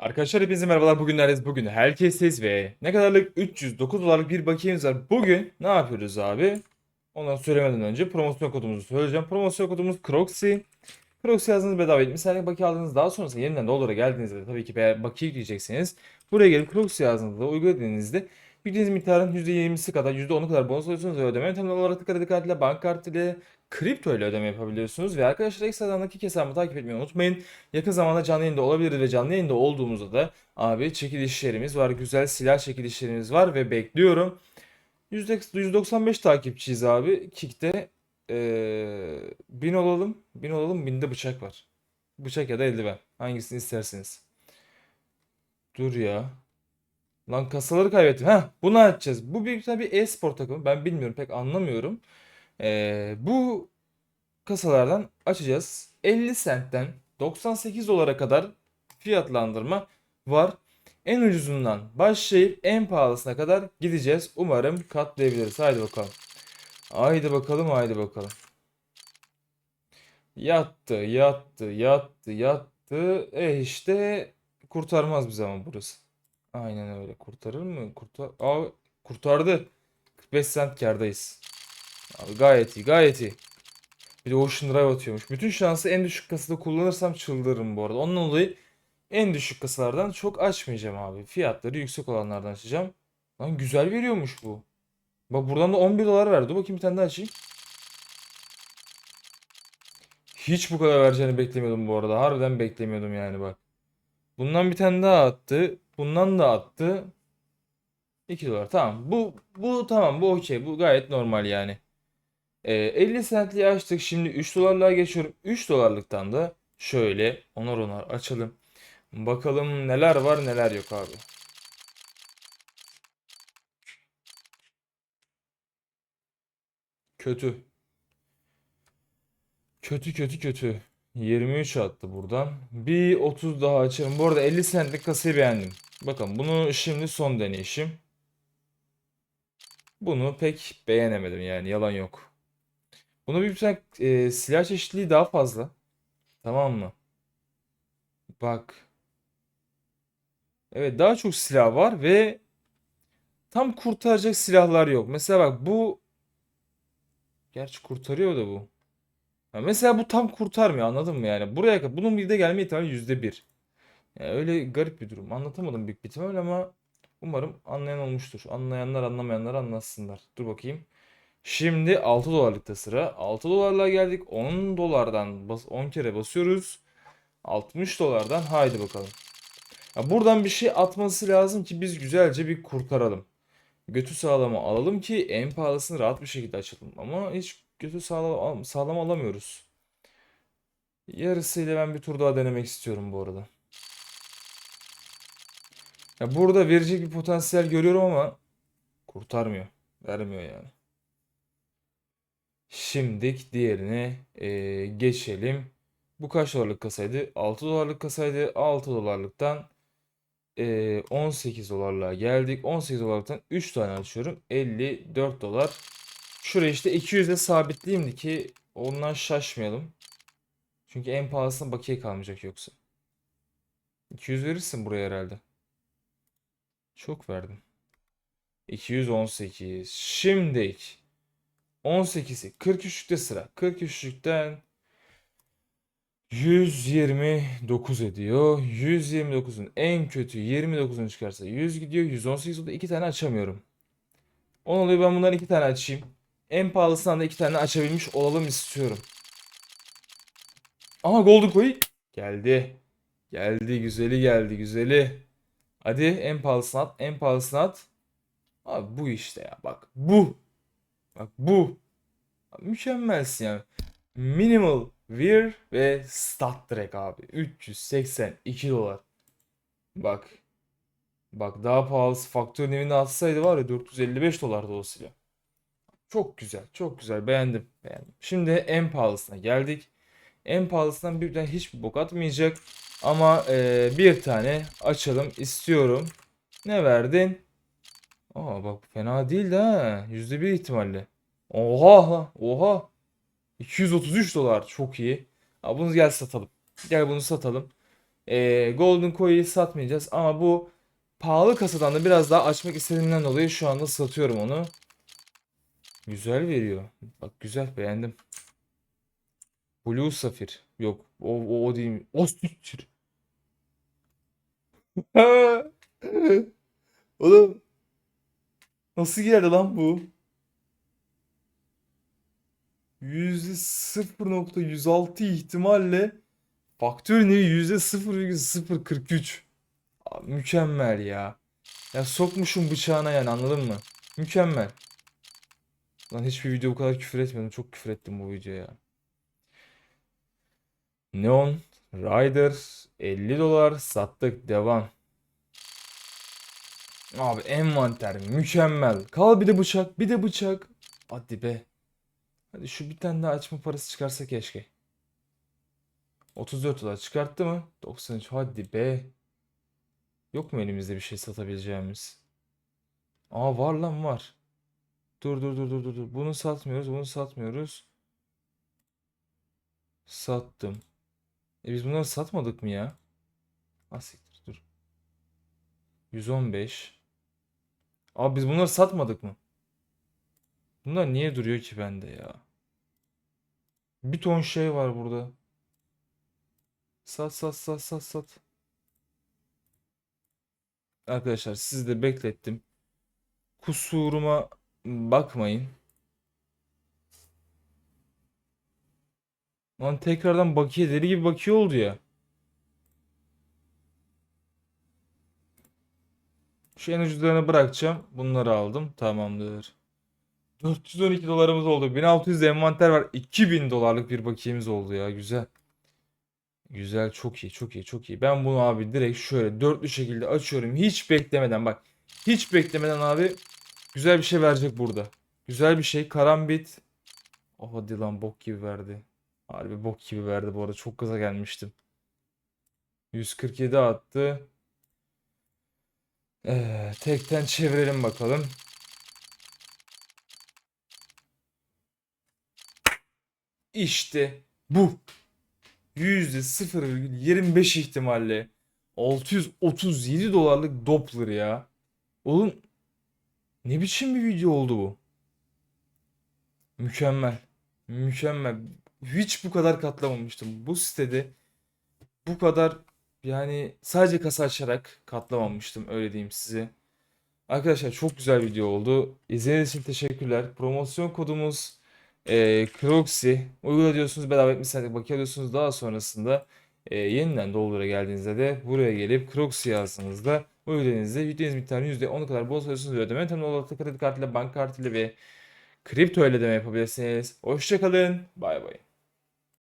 Arkadaşlar hepinize merhabalar. Bugün neredeyiz? Bugün herkesteyiz ve ne kadarlık 309 dolarlık bir bakiyemiz var. Bugün ne yapıyoruz abi? Ondan söylemeden önce promosyon kodumuzu söyleyeceğim. Promosyon kodumuz Croxy. Croxy yazdığınız bedava 70 saniye bakiye aldığınız daha sonrasında yeniden dolara geldiğinizde tabii ki bakiye yükleyeceksiniz. Buraya gelip Croxy yazdığınızda uyguladığınızda yüklediğiniz miktarın %20'si kadar %10'u kadar bonus alıyorsunuz ve ödeme yöntemi olarak kredi kartıyla, banka kartıyla, kripto ile ödeme yapabiliyorsunuz. Ve arkadaşlar ekstradan dakika hesabımı takip etmeyi unutmayın. Yakın zamanda canlı yayında olabiliriz ve canlı yayında olduğumuzda da abi çekilişlerimiz var. Güzel silah çekilişlerimiz var ve bekliyorum. Yüzde- 195 takipçiyiz abi. Kick'te eee 1000 olalım. 1000 olalım. 1000'de bıçak var. Bıçak ya da eldiven. Hangisini isterseniz. Dur ya. Lan kasaları kaybettim. Ha, bunu açacağız. Bu büyük bir e-spor takımı. Ben bilmiyorum, pek anlamıyorum. Eee, bu kasalardan açacağız. 50 centten 98 dolara kadar fiyatlandırma var. En ucuzundan başlayıp en pahalısına kadar gideceğiz. Umarım katlayabiliriz. Haydi bakalım. Haydi bakalım, haydi bakalım. Yattı, yattı, yattı, yattı. E işte kurtarmaz bir zaman burası. Aynen öyle. Kurtarır mı? Kurtar Aa, kurtardı. 45 cent kârdayız. Abi gayet iyi, gayet iyi. Bir de Ocean Drive atıyormuş. Bütün şansı en düşük kasada kullanırsam çıldırırım bu arada. Ondan dolayı en düşük kasalardan çok açmayacağım abi. Fiyatları yüksek olanlardan açacağım. Lan güzel veriyormuş bu. Bak buradan da 11 dolar verdi. Bakayım bir tane daha açayım. Hiç bu kadar vereceğini beklemiyordum bu arada. Harbiden beklemiyordum yani bak. Bundan bir tane daha attı. Bundan da attı. 2 dolar. Tamam. Bu bu tamam. Bu okey. Bu gayet normal yani. Ee, 50 centliği açtık. Şimdi 3 dolarlığa geçiyorum. 3 dolarlıktan da şöyle onar onar açalım. Bakalım neler var neler yok abi. Kötü. Kötü kötü kötü. 23 attı buradan. Bir 30 daha açarım. Bu arada 50 centlik kasayı beğendim. Bakın bunu şimdi son deneyişim. Bunu pek beğenemedim yani yalan yok. Bunu bir tane e, silah çeşitliliği daha fazla. Tamam mı? Bak. Evet daha çok silah var ve tam kurtaracak silahlar yok. Mesela bak bu gerçi kurtarıyor da bu. Ya mesela bu tam kurtarmıyor anladın mı yani? Buraya kadar bunun bir de gelme ihtimali %1. Yani öyle garip bir durum. Anlatamadım büyük bir ihtimal ama umarım anlayan olmuştur. Anlayanlar anlamayanlar anlatsınlar. Dur bakayım. Şimdi 6 dolarlıkta sıra. 6 dolarla geldik. 10 dolardan bas 10 kere basıyoruz. 60 dolardan haydi bakalım. Ya buradan bir şey atması lazım ki biz güzelce bir kurtaralım. Götü sağlama alalım ki en pahalısını rahat bir şekilde açalım. Ama hiç götü sağlam, sağlam alamıyoruz. Yarısıyla ben bir tur daha denemek istiyorum bu arada. Ya burada verecek bir potansiyel görüyorum ama kurtarmıyor. Vermiyor yani. Şimdilik diğerine e, geçelim. Bu kaç dolarlık kasaydı? 6 dolarlık kasaydı. 6 dolarlıktan e, 18 dolarlığa geldik. 18 dolarlıktan 3 tane açıyorum. 54 dolar. Şuraya işte 200'e sabitleyeyim ki ondan şaşmayalım. Çünkü en pahalısına bakiye kalmayacak yoksa. 200 verirsin buraya herhalde. Çok verdim. 218. Şimdilik 18'i 43'te sıra. 43'lükten 129 ediyor. 129'un en kötü 29'unu çıkarsa 100 gidiyor. 118 oldu. 2 tane açamıyorum. On oluyor ben bundan 2 tane açayım. En pahalısından da 2 tane açabilmiş olalım istiyorum. Aha Golden Coin geldi. Geldi güzeli geldi güzeli. Hadi en pahalısını at. En pahalısını at. Abi bu işte ya bak bu. Bak bu. Mükemmelsin yani. Minimal Wear ve Stat Direct abi. 382 dolar. Bak. Bak daha pahalısı faktörün evine atsaydı var ya 455 dolardı o silah. Çok güzel. Çok güzel. Beğendim. Beğendim. Şimdi en pahalısına geldik. En pahalısından birden hiçbir bok atmayacak. Ama eee, bir tane açalım istiyorum. Ne verdin? Aa bak fena değil de ha. %1 ihtimalle. Oha. Oha. 233 dolar. Çok iyi. Aa, bunu gel satalım. Gel bunu satalım. Ee, Golden Coin'i satmayacağız ama bu pahalı kasadan da biraz daha açmak istediğimden dolayı şu anda satıyorum onu. Güzel veriyor. Bak güzel beğendim. Blue Safir. Yok o, o, o değil. O siktir. Oğlum. Nasıl geldi lan bu? %0.106 ihtimalle faktör nevi %0,043. Abi, mükemmel ya. Ya sokmuşum bıçağına yani anladın mı? Mükemmel. Lan hiçbir video bu kadar küfür etmedim. Çok küfür ettim bu videoya. Neon Rider 50 dolar sattık devam. Abi envanter mükemmel. Kal bir de bıçak bir de bıçak. Hadi be. Hadi şu bir tane daha açma parası çıkarsa keşke. 34 dolar çıkarttı mı? 93 hadi be. Yok mu elimizde bir şey satabileceğimiz? Aa var lan var. Dur dur dur dur dur. Bunu satmıyoruz bunu satmıyoruz. Sattım. E biz bunları satmadık mı ya? Ah siktir dur. 115. Abi biz bunları satmadık mı? Bunlar niye duruyor ki bende ya? Bir ton şey var burada. Sat sat sat sat sat. Arkadaşlar sizi de beklettim. Kusuruma bakmayın. Lan tekrardan bakiye deli gibi bakiye oldu ya. Şu en ucuzlarını bırakacağım. Bunları aldım. Tamamdır. 412 dolarımız oldu. 1600 de envanter var. 2000 dolarlık bir bakiyemiz oldu ya. Güzel. Güzel. Çok iyi. Çok iyi. Çok iyi. Ben bunu abi direkt şöyle dörtlü şekilde açıyorum. Hiç beklemeden bak. Hiç beklemeden abi güzel bir şey verecek burada. Güzel bir şey. Karambit. Oh hadi lan bok gibi verdi. Harbi bok gibi verdi bu arada. Çok gaza gelmiştim. 147 attı. Ee, tekten çevirelim bakalım. İşte bu. %0,25 ihtimalle 637 dolarlık Doppler ya. Oğlum ne biçim bir video oldu bu? Mükemmel. Mükemmel. Hiç bu kadar katlamamıştım. Bu sitede bu kadar yani sadece kasa açarak katlamamıştım öyle diyeyim size. Arkadaşlar çok güzel video oldu. İzlediğiniz için teşekkürler. Promosyon kodumuz e, Croxy. Uygula diyorsunuz bedava etmişseniz bakiye alıyorsunuz. Daha sonrasında e, yeniden doldura geldiğinizde de buraya gelip Croxy yazdığınızda uyguladığınızda yüklediğiniz miktarın %10'u kadar bol sayıyorsunuz ve ödeme yöntemini olarak da kredi kartıyla, banka kartıyla ve kripto ile ödeme yapabilirsiniz. Hoşçakalın. Bay bay.